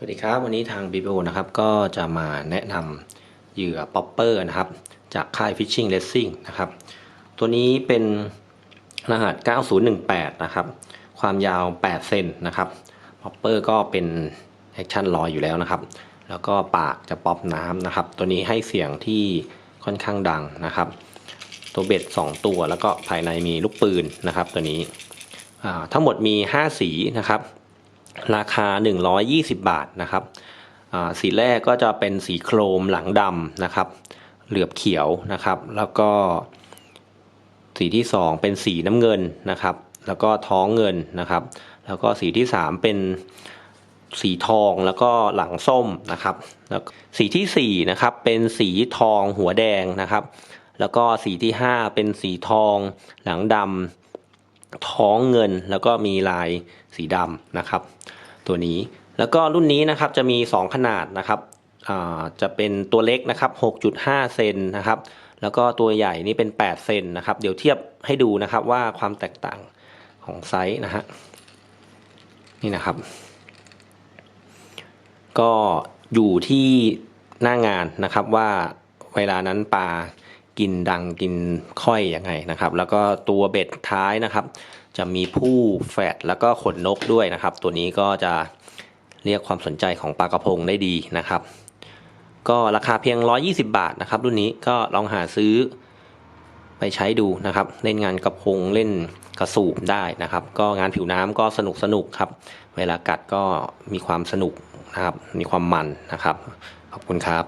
สวัสดีครับ วันนี้ทาง BBO นะครับก็จะมาแนะนำเหยื่อป๊อปเปอร์นะครับ จากค่าย Fishing Racing นะครับ ตัวนี้เป็นรหัส 9018 นะครับ ความยาว 8 เซนนะครับป๊อปเปอร์ก็เป็นแอคชั่นลอยอยู่แล้วนะครับ แล้วก็ปากจะป๊อปน้ำนะครับ ตัวนี้ให้เสียงที่ค่อนข้างดังนะครับ ตัวเบ็ด 2 ตัวแล้วก็ภายในมีลูกปืนนะครับ ตัวนี้ทั้งหมดมี 5 สีนะครับ ราคา 120 บาทนะครับสีแรกก็จะเป็นสีโครมหลังดำนะครับ เหลือบเขียวนะครับ แล้วก็ สีที่ 2 เป็นสีน้ำเงินนะครับ แล้วก็ท้องเงินนะครับ แล้วก็สีที่ 3 เป็นสีทองแล้วก็หลังส้มนะครับ แล้วสีทีสี่4นะครับเป็นสีทองหัวแดงนะครับ แล้วก็สีที่ 5 เป็นสีทองหลังดำท้องเงินแล้วก็มีลายสีดำนะครับ ตัวนี้ แล้วก็รุ่นนี้นะครับจะมี 2 ขนาดนะครับจะเป็นตัวเล็กนะครับ 6.5 เซนนะครับ แล้วก็ตัวใหญ่นี่เป็น 8 เซนนะครับ เดี๋ยวเทียบให้ดูนะครับว่าความแตกต่างของไซส์นะฮะ นี่นะครับ ก็อยู่ที่หน้างานนะครับว่าเวลานั้นปลา กินดังกินค่อยยังไงนะครับ แล้วก็ตัวเบ็ดท้ายนะครับ จะมีผู้แฟดแล้วก็ขนนกด้วยนะครับ ตัวนี้ก็จะเรียกความสนใจของปลากระพงได้ดีนะครับ ก็ราคาเพียง 120 บาทนะครับ รุ่นนี้ก็ลองหาซื้อไปใช้ดูนะครับ เล่นงานกระพงเล่นกระสูบได้นะครับ ก็งานผิวน้ำก็สนุกสนุกครับ เวลากัดก็มีความสนุกนะครับ มีความมันนะครับ ขอบคุณครับ